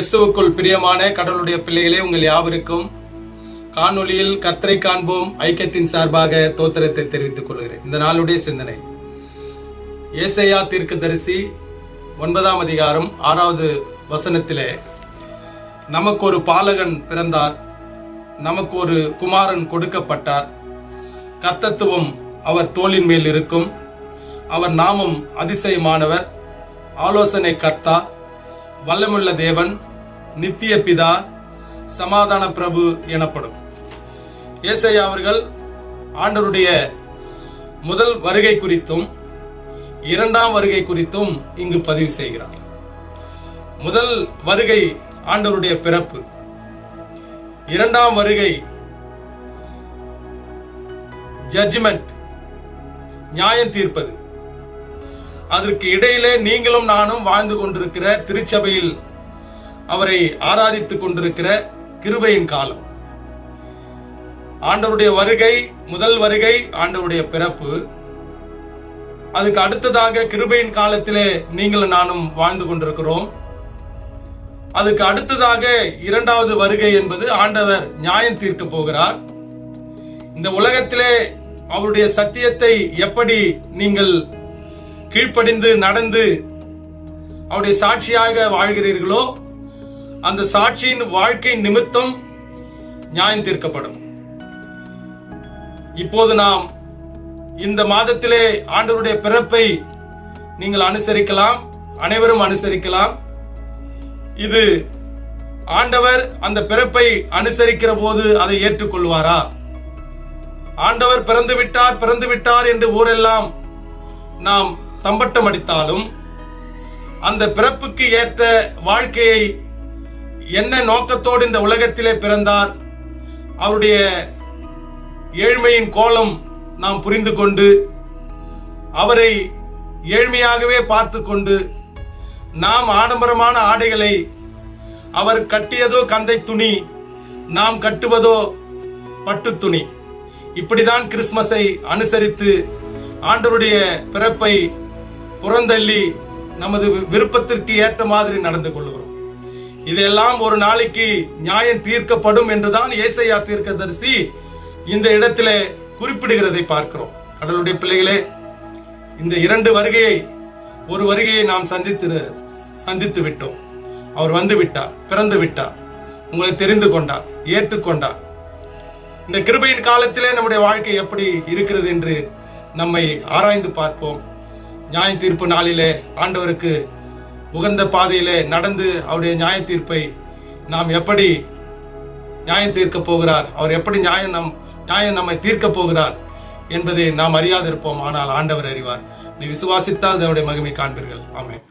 கிறிஸ்துவுக்குள் பிரியமான கடவுளுடைய பிள்ளைகளே உங்கள் யாவருக்கும் காணொளியில் கர்த்தரை காண்போம் ஐக்கியத்தின் சார்பாக தோத்திரத்தை தெரிவித்துக் கொள்கிறேன். இந்த நாளுடைய சிந்தனை. ஏசையா தீர்க்கதரிசி ஒன்பதாம் அதிகாரம் ஆறாவது வசனத்திலே நமக்கு ஒரு பாலகன் பிறந்தார் நமக்கு ஒரு குமாரன் கொடுக்கப்பட்டார். கர்த்தத்துவம் அவர் தோளின் மேல் இருக்கும் அவர் நாமம் அதிசயமானவர். ஆலோசனை கர்த்தா வல்லமுள்ள தேவன் நித்திய பிதா சமாதான பிரபு எனப்படும். ஏசையா அவர்கள் ஆண்டவருடைய முதல் வருகை குறித்தும் இரண்டாம் வருகை குறித்தும் இங்கு பதிவு செய்கிறார். முதல் வருகை ஆண்டவருடைய பிறப்பு. இரண்டாம் வருகை ஜட்ஜ்மெண்ட் நியாயம் தீர்ப்பது. அதற்கு இடையிலே நீங்களும் நானும் வாழ்ந்து கொண்டிருக்கிற திருச்சபையில் அவரை ஆராதித்துக் கொண்டிருக்கிற கிருபையின் காலம். ஆண்டவருடைய வருகை முதல் வருகை ஆண்டவருடைய பிறப்பு. அதுக்கு அடுத்ததாக கிருபையின் காலத்திலே நீங்கள் நானும் வாழ்ந்து கொண்டிருக்கிறோம். அதுக்கு அடுத்ததாக இரண்டாவது வருகை என்பது ஆண்டவர் நியாயம் தீர்க்க போகிறார். இந்த உலகத்திலே அவருடைய சத்தியத்தை எப்படி நீங்கள் கீழ்ப்படிந்து நடந்து அவருடைய சாட்சியாக வாழ்கிறீர்களோ அந்த சாட்சியின் வாழ்க்கை நிமித்தம் நியாயம் தீர்க்கப்படும். இப்போது நாம் இந்த மாதத்திலே ஆண்டவருடைய பிறப்பை நீங்கள் அனுசரிக்கலாம் அனைவரும் அனுசரிக்கலாம். இது ஆண்டவர் அந்த பிறப்பை அனுசரிக்கிற போது அதை ஏற்றுக்கொள்வாரா? ஆண்டவர் பிறந்து விட்டார் பிறந்து விட்டார் என்று ஊரெல்லாம் நாம் தம்பட்டம் அடித்தாலும் அந்த பிறப்புக்கு ஏற்ற வாழ்க்கையை என்ன நோக்கத்தோடு இந்த உலகத்திலே பிறந்தார்? அவருடைய ஏழ்மையின் கோலம் நாம் புரிந்து கொண்டு அவரை ஏழ்மையாகவே பார்த்து கொண்டு நாம் ஆடம்பரமான ஆடைகளை அவர் கட்டியதோ கந்தை துணி நாம் கட்டுவதோ பட்டு துணி. இப்படிதான் கிறிஸ்மஸை அனுசரித்து ஆண்டவருடைய பிறப்பை புறந்தள்ளி நமது விருப்பத்திற்கு ஏற்ற மாதிரி நடந்து கொள்கிறோம் இதெல்லாம் ஒரு நாளைக்கு நியாயம் தீர்க்கப்படும் என்றுதான் ஏசையா தீர்க்கதரிசி இந்த இடத்திலே குறிப்பிடுகிறதை பார்க்கிறோம். கடவுளுடைய பிள்ளைகளே இந்த இரண்டு வருகையை ஒரு வருகையை நாம் சந்தித்து சந்தித்து விட்டோம். அவர் வந்து விட்டார் பிறந்து விட்டார் உங்களை தெரிந்து கொண்டார் ஏற்றுக்கொண்டார். இந்த கிருபையின் காலத்திலே நம்முடைய வாழ்க்கை எப்படி இருக்கிறது என்று நம்மை ஆராய்ந்து பார்ப்போம். நியாய தீர்ப்பு நாளிலே ஆண்டவருக்கு உகந்த பாதையிலே நடந்து அவருடைய நியாய தீர்ப்பை நாம் எப்படி நியாயம் தீர்க்க போகிறார்? அவர் எப்படி நியாயம் நம் நியாயம் நம்மை தீர்க்க போகிறார் என்பதை நாம் அறியாதிருப்போம். ஆனால் ஆண்டவர் அறிவார். நீ விசுவாசித்தால் அவருடைய மகிமை காண்பீர்கள். ஆமென்.